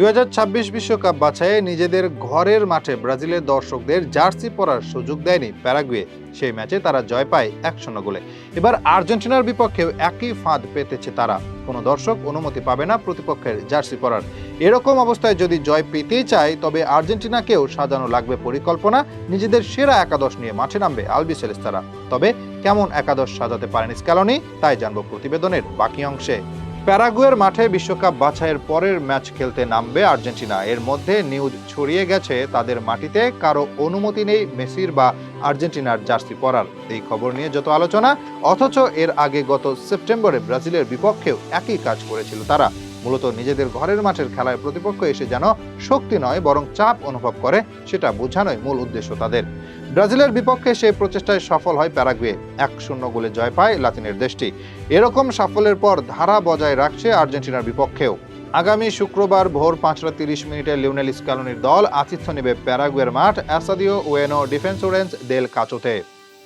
দুই বিশ্বকাপ বাছাইয়ে নিজেদের ঘরের মাঠে ব্রাজিলের দর্শকদের জার্সি পরার সুযোগ দেয়নি প্যারাগুয়ে। সেই ম্যাচে তারা জয় পায় এক শূন্য গোলে। এবার আর্জেন্টিনার বিপক্ষেও একই ফাঁদ পেতেছে তারা। কোনো দর্শক অনুমতি পাবে না প্রতিপক্ষের জার্সি পরার। এরকম অবস্থায় যদি জয় পেতেই চায়, তবে আর্জেন্টিনাকেও সাজানো লাগবে পরিকল্পনা। নিজেদের সেরা একাদশ নিয়ে মাঠে নামবে আলবি সেলেস্তারা তবে কেমন একাদশ সাজাতে পারেন স্ক্যালনি, তাই জানব প্রতিবেদনের বাকি অংশে। প্যারাগুয়ের মাঠে বিশ্বকাপ বাছাইয়ের পরের ম্যাচ খেলতে নামবে আর্জেন্টিনা। এর মধ্যে নিউজ ছড়িয়ে গেছে, তাদের মাটিতে কারও অনুমতি নেই মেসির বা আর্জেন্টিনার জার্সি পরার। এই খবর নিয়ে যত আলোচনা, অথচ এর আগে গত সেপ্টেম্বরে ব্রাজিলের বিপক্ষেও একই কাজ করেছিল তারা। মূলত নিজেদের ঘরের মাঠের খেলায় প্রতিপক্ষ এসে যেন শক্তি নয়, বরং চাপ অনুভব করে, সেটা বোঝানোই মূল উদ্দেশ্য তাদের। ব্রাজিলের বিপক্ষে সেই প্রচেষ্টায় সফল হয় প্যারাগুয়ে। এক শূন্য গোলে জয় পায় লাতিনের দেশটি। এরকম সাফল্যের পর ধারা বজায় রাখছে আর্জেন্টিনার বিপক্ষেও। আগামী শুক্রবার ভোর পাঁচটা তিরিশ মিনিটে লিওনেল স্ক্যালোনির দল আতিথ্য নেবে প্যারাগুয়ের মাঠ, অ্যাসাদিও ওয়েনো ডিফেন্সোরেন্স দেল কাচোতে।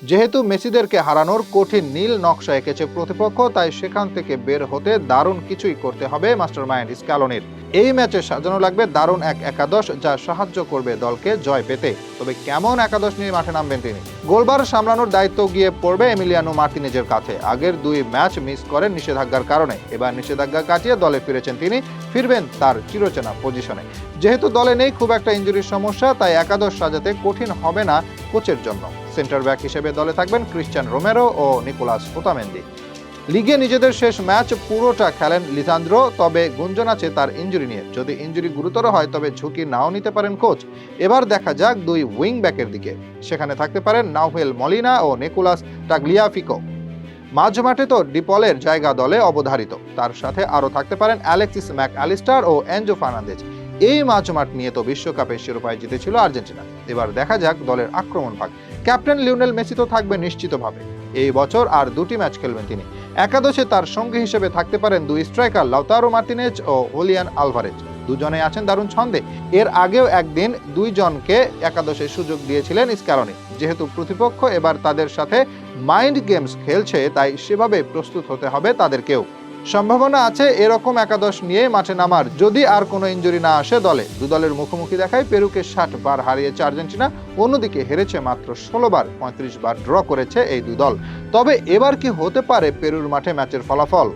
যেহেতু মেসিদেরকে হারানোর কঠিন নীল নকশা এঁকেছে প্রতিপক্ষ, তাই সেখান থেকে বের হতে দারুণ কিছুই করতে হবে মাস্টারমাইন্ড স্ক্যালোনির এই ম্যাচে সাজানো লাগবে দারুণ এক একাদশ যা সাহায্য করবে দলকে জয় পেতে। তবে কেমন একাদশ নিয়ে মাঠে নামবেন তিনি? গোলবার সামলানোর দায়িত্ব গিয়ে পড়বে এমিলিয়ানো মার্টিনেজের কাছে। আগের দুই ম্যাচ মিস করেন নিষেধাজ্ঞার কারণে। এবার নিষেধাজ্ঞা কাটিয়ে দলে ফিরেছেন তিনি, ফিরবেন তার চিরচেনা পজিশনে। যেহেতু দলে নেই, খুব একটা ইঞ্জুরির সমস্যা, তাই একাদশ সাজাতে কঠিন হবে না কোচের জন্য। সেন্টার ব্যাক হিসেবে দলে থাকবেন ক্রিশ্চিয়ান রোমেরো ও নিকোলাস ওতামেন্দি। লিগে নিজেদের শেষ ম্যাচ পুরোটা খেলেন লিসান্দ্রো, তবে গুঞ্জন আছে তার ইঞ্জুরি নিয়ে। যদি ইঞ্জুরি গুরুতর হয়, তবে ঝুঁকি নাও নিতে পারেন কোচ। এবার দেখা যাক দুই উইং ব্যাকের দিকে। সেখানে থাকতে পারেন নাউহেল মলিনা ও নিকোলাস টাগলিয়াফিকো। মাঝ মাঠে তো ডিপলের জায়গা দলে অবধারিত। তার সাথে আরও থাকতে পারেন অ্যালেক্সিস ম্যাক অ্যালিস্টার ও এনজো ফার্নান্দেজ। এই মাঝ মাঠ নিয়ে তো বিশ্বকাপের শিরোপায় জিতেছিল আর্জেন্টিনা। এবার দেখা যাক দলের আক্রমণ ভাগ। ক্যাপ্টেন লিওনেল মেসি তো থাকবে নিশ্চিতভাবে। এই বছর আর দুটি ম্যাচ খেলবেন তিনি। একাদশে তার সঙ্গী হিসেবে থাকতে পারেন দুই স্ট্রাইকার, লাউতারো মার্টিনেজ ও হোলিয়ান আলভারেজ। দুজনে আছেন দারুণ ছন্দে। এর আগেও একদিন দুইজনকে একাদশে সুযোগ দিয়েছিলেন স্ক্যালনি যেহেতু প্রতিপক্ষ এবার তাদের সাথে মাইন্ড গেমস খেলছে, তাই সেভাবে প্রস্তুত হতে হবে তাদেরকেও। সম্ভাবনা আছে এরকম একাদশ নিয়ে মাঠে নামার। যদি আর কোনো ইঞ্জুরি না আসে দলে, দু দলের মুখোমুখি দেখায় পেরুকে ষাট বার হারিয়েছে আর্জেন্টিনা, অন্যদিকে হেরেছে মাত্র ষোলো বার, পঁয়ত্রিশ বার ড্র করেছে এই দুই দল। তবে এবার কি হতে পারে পেরুর মাঠে ম্যাচের ফলাফল?